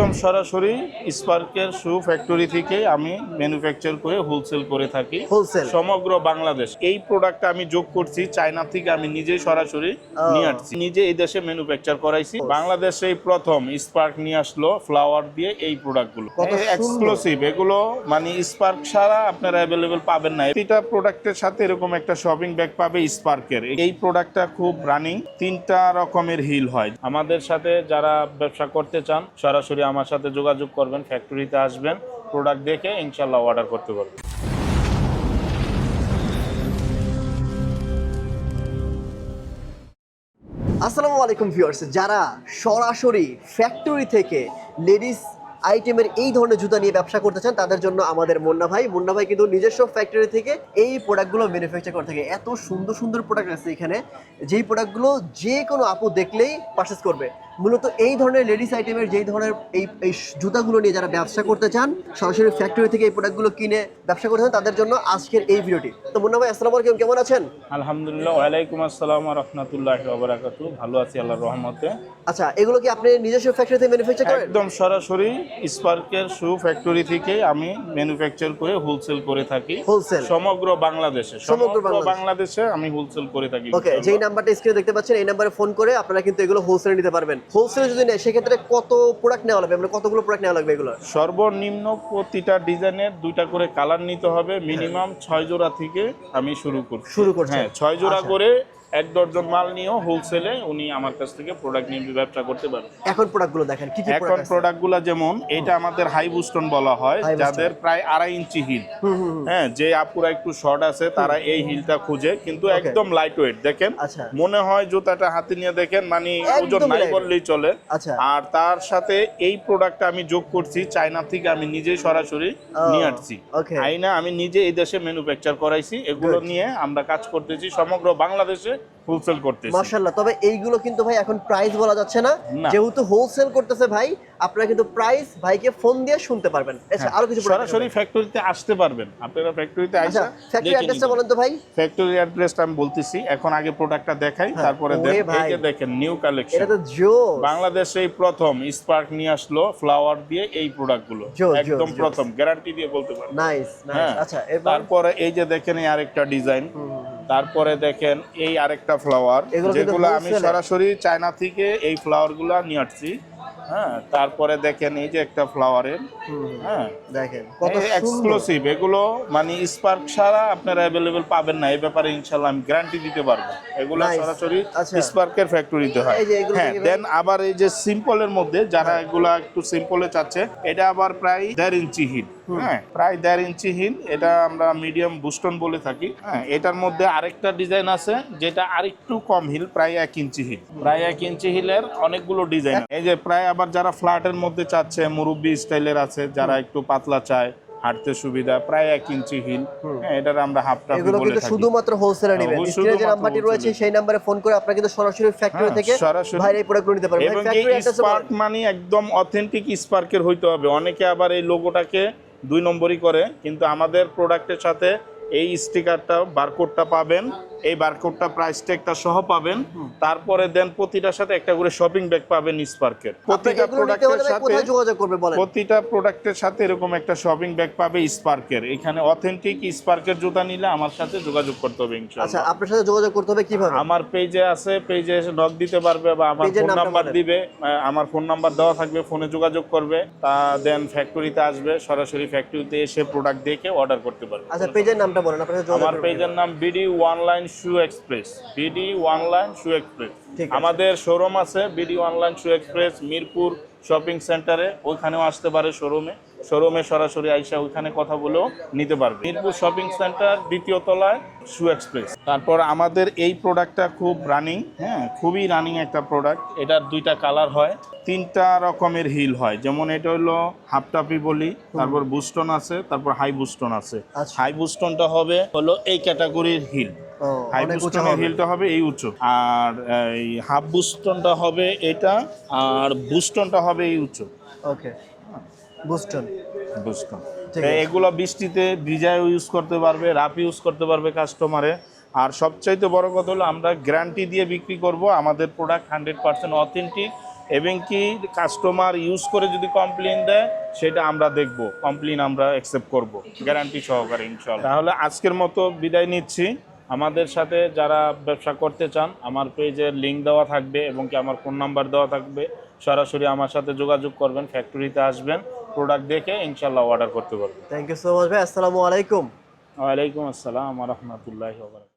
একদম সরাসরি স্পার্কের শু ফ্যাক্টরি থেকে আমি ম্যানুফ্যাকচার করে হোলসেল করে থাকি। হোলসেল সমগ্র বাংলাদেশ। এই প্রোডাক্ট আমি যোগ করছি চায়না থেকে আমি নিজেই সরাসরি নিয়ে আসছি। নিজে এই দেশে ম্যানুফ্যাকচার করাইছি। বাংলাদেশে এই প্রথম স্পার্ক নিয়ে আসলো ফ্লাওয়ার দিয়ে এই প্রোডাক্টগুলো। এক্সক্লুসিভ এগুলো মানে স্পার্ক ছাড়া আপনারা অ্যাভেলেবেল পাবেন না। প্রতিটা প্রোডাক্টের সাথে এরকম একটা শপিং ব্যাগ পাবে স্পার্কের এই প্রোডাক্টটা খুব রানিং তিনটা রকমের হিল হয়। আমাদের সাথে যারা ব্যবসা করতে চান সরাসরি আমার সাথে যোগাযোগ করবেন ফ্যাক্টরিতে আসবেন প্রোডাক্ট দেখে ইনশাল্লাহ অর্ডার করতে পারবেন। আসসালামু আলাইকুম ভিউয়ার্স, যারা সরাসরি ফ্যাক্টরি থেকে লেডিস আইটেমের এই ধরনের জুতা নিয়ে ব্যবসা করতে চান, তাদের জন্য আমাদের মুন্না ভাই। মুন্না ভাই কিন্তু নিজস্ব ফ্যাক্টরি থেকে এই প্রোডাক্টগুলো ম্যানুফ্যাকচার করে থাকে। এত সুন্দর সুন্দর প্রোডাক্ট আছে এখানে। যেই প্রোডাক্টগুলো যে কোনো আপু দেখলেই পারচেস করবে। মূলত এই ধরনের লেডিস আইটেমের যেই ধরনের এই এই জুতাগুলো নিয়ে যারা ব্যবসা করতে চান সরাসরি ফ্যাক্টরি থেকে এই প্রোডাক্টগুলো কিনে ব্যবসা করতে চান তাদের জন্য আজকের এই ভিডিওটি। তো মুন্না ভাই আসসালামু আলাইকুম কেমন আছেন? আলহামদুলিল্লাহ ওয়ালাইকুম আসসালাম রহমতুল্লাহ ওবরাকাতু ভালো আছি আল্লাহর রহমতে। আচ্ছা এগুলো কি আপনি নিজস্ব ফ্যাক্টরিতে ম্যানুফ্যাকচার করেন? একদম সরাসরি স্পার্কের শু ফ্যাক্টরি থেকে আমি ম্যানুফ্যাকচার করে হোলসেল করে থাকি। হোলসেল সমগ্র বাংলাদেশে সমগ্র। বাংলাদেশে। আমি হোলসেল করে থাকি ওকে যেই নাম্বারটা স্ক্রিনে দেখতে পাচ্ছেন এই নাম্বারে ফোন করে আপনারা কিন্তু এগুলো হোলসেল নিতে পারবেন। হোলসেলে যদি নেয় সেক্ষেত্রে কত প্রোডাক্ট নেওয়া লাগবে? মানে কতগুলো প্রোডাক্ট নেওয়া লাগবে এগুলো সর্বনিম্ন প্রতিটা ডিজাইনের দুইটা করে কালার নিতে হবে। মিনিমাম ছয় জোড়া থেকে আমি শুরু করছি। শুরু করছি হ্যাঁ ছয় জোড়া আচ্ছা। করে এক ডজন মাল নিয়েও হোলসেলে উনি আমার কাছ থেকে প্রোডাক্ট নিয়ে ব্যবসা করতে পারেন। এখন প্রোডাক্টগুলো দেখেন কি কি এখন প্রোডাক্ট প্রোডাক্টগুলো যেমন এটা আমাদের হাই বুস্টন বলা হয় যাদের প্রায় আড়াই ইঞ্চি হিল। হ্যাঁ যে আপুরা একটু শর্ট আছে তারা এই হিলটা খুঁজে কিন্তু একদম লাইট ওয়েট দেখেন? আচ্ছা। মনে হয় জুতাটা হাতে নিয়ে দেখেন মানে ওজন নাই বললেই চলে। আচ্ছা। আর তার সাথে এই প্রোডাক্টটা আমি যোগ করছি চায়না থেকে আমি নিজেই সরাসরি নিয়ে আসছি. আইনা আমি নিজে এই দেশে ম্যানুফ্যাকচার করাইছি এগুলো নিয়ে আমরা কাজ করতেছি সমগ্র বাংলাদেশে হোলসেল করতেছি। মাশাআল্লাহ তবে এইগুলো কিন্তু ভাই এখন প্রাইস বলা যাচ্ছে না। যেহেতু হোলসেল করতেছে ভাই আপনারা কিন্তু প্রাইস ভাইকে ফোন দিয়ে শুনতে পারবেন। আচ্ছা আরও কিছু সরাসরি ফ্যাক্টরিতে আসতে পারবেন। আপনারা ফ্যাক্টরিতে আসা ফ্যাক্টরি অ্যাড্রেসটা বলেন তো ভাই। ফ্যাক্টরি অ্যাড্রেসটা আমি বলতেছি এখন আগে প্রোডাক্টটা দেখাই হ্যাঁ, তারপরে ওরে দেখ- এই দেখেন নিউ এটা তো বাংলাদেশে এই প্রথম স্পার্ক নিয়ে আসলো ফ্লাওয়ার দিয়ে এই প্রোডাক্টগুলো একদম প্রথম গ্যারান্টি দিয়ে বলতে পারি নাইস নাইস আচ্ছা তারপরে এই যে দেখেন এই আরেকটা ডিজাইন তারপরে দেখেন এই আরেকটা ফ্লাওয়ার যেগুলো আমি সরাসরি চায়না থেকে এই ফ্লাওয়ারগুলো নিয়ে আসছি। হ্যাঁ তারপরে দেখেন এই যে একটা ফ্লাওয়ারের হ্যাঁ। দেখেন কত এক্সক্লুসিভ এগুলো মানে স্পার্ক ছাড়া আপনারা অ্যাভেলেবেল পাবেন না। এই ব্যাপারে ইনশাল্লাহ আমি গ্যারান্টি দিতে পারব। এগুলো সরাসরি আচ্ছা। স্পার্কের ফ্যাক্টরিতে হয়। হ্যাঁ দেন আবার এই যে সিম্পলের মধ্যে যারা এগুলা একটু সিম্পলে চাচ্ছে এটা আবার প্রায় দেড় ইঞ্চি হিল হ্যাঁ প্রায় দেড় ইঞ্চি হিল এটা আমরা মিডিয়াম বুস্টন বলে থাকি। হ্যাঁ এটার মধ্যে আরেকটা ডিজাইন আছে যেটা আরেকটু কম হিল প্রায় এক ইঞ্চি হিল। প্রায় এক ইঞ্চি হিলের অনেকগুলো ডিজাইন এই যে প্রায় আবার যারা ফ্ল্যাটের মধ্যে চাচ্ছে মুরব্বি স্টাইলের আছে যারা একটু পাতলা চায় হাঁটতে সুবিধা প্রায় এক ইঞ্চি হিল। হ্যাঁ এটার আমরা হাফ টাপ এগুলো কিন্তু শুধুমাত্র হোলসেলে নেবেন। হ্যাঁ, স্ক্রিনে যে নাম্বারটি রয়েছে সেই নাম্বারে ফোন করে আপনারা কিন্তু সরাসরি ফ্যাক্টরি হ্যাঁ, থেকে সরাসরি। ভাইয়ের এই প্রোডাক্টগুলো নিতে পারবেন। এবং ফ্যাক্টরি এই স্পার্ক মানে একদম অথেন্টিক স্পার্কের হইতে হবে। অনেকে আবার এই লোগোটাকে দুই নম্বরই করে কিন্তু আমাদের প্রোডাক্টের সাথে এই স্টিকারটা বারকোডটা পাবেন। এই বারকোডটা প্রাইস ট্যাগটা সহ পাবেন। তারপরে দেন প্রতিটার সাথে একটা করে শপিং ব্যাগ পাবেন স্পার্কের প্রতিটা প্রোডাক্টের সাথে যোগাযোগ করবে বলেন? প্রতিটা প্রোডাক্টের সাথে এরকম একটা শপিং ব্যাগ পাবে স্পার্কের এখানে অথেন্টিক স্পার্কের জুতা নিলে আমার সাথে যোগাযোগ করতে হবে ইনশাআল্লাহ। আচ্ছা আপনার সাথে যোগাযোগ করতে হবে কীভাবে? আমার পেজে আছে পেজে এসে নক দিতে পারবে বা আমার ফোন নাম্বার দিবে। আমার ফোন নাম্বার দেওয়া থাকবে ফোনে যোগাযোগ করবে। তা দেন ফ্যাক্টরিতে আসবে সরাসরি ফ্যাক্টরিতে এসে প্রোডাক্ট দেখে অর্ডার করতে পারবে। আচ্ছা পেজের নামটা বলেন আপনার সাথে আমার পেজের নাম BD one line shoe express BD one line shoe express আমাদের শোরুম আছে BD one line shoe express Mirpur shopping সেন্টারে ওইখানেও আসতে পারে শোরুমে শোরুমে সরাসরি আইসা ওইখানে কথা বলেও নিতে পারবে। মিরপুর শপিং সেন্টার দ্বিতীয় তলায় শু এক্সপ্রেস। তারপর আমাদের এই প্রোডাক্টটা খুব রানিং হ্যাঁ খুবই রানিং একটা প্রোডাক্ট। এটার দুইটা কালার হয় তিনটা রকমের হিল হয়। যেমন এটা হলো হাফ টাপি বলি তারপর বুস্টন আছে তারপর হাই বুস্টন আছে। আচ্ছা। হাই বুস্টনটা হবে হলো এই ক্যাটাগরির হিল। হাই বুস্টনের হিলটা হবে এই উঁচু। আর এই হাফ বুস্টনটা হবে এটা আর বুস্টনটা হবে এই উঁচু। ওকে। বুস্টন বুস্টন এগুলো বৃষ্টিতে ভিজায় ইউজ করতে পারবে রাফ ইউজ করতে পারবে কাস্টমারে আর সবচাইতে বড় কথা হলো আমরা গ্যারান্টি দিয়ে বিক্রি করব আমাদের প্রোডাক্ট হান্ড্রেড পার্সেন্ট অথেন্টিক এবং কি কাস্টমার ইউজ করে যদি কমপ্লেন দেয় সেটা আমরা দেখব কমপ্লেন আমরা অ্যাকসেপ্ট করব গ্যারান্টি সহকারে ইনশাল্লাহ তাহলে আজকের মতো বিদায় নিচ্ছি। আমাদের সাথে যারা ব্যবসা করতে চান আমার পেজের লিঙ্ক দেওয়া থাকবে এবং কি আমার ফোন নাম্বার দেওয়া থাকবে সরাসরি আমার সাথে যোগাযোগ করবেন ফ্যাক্টরিতে আসবেন। প্রোডাক্ট দেখে ইনশাল্লাহ অর্ডার করতে পারব। থ্যাংক ইউ সো মাচ ভাই আসসালামু আলাইকুম। ওয়ালাইকুম আসসালাম রহমতুল্লাহ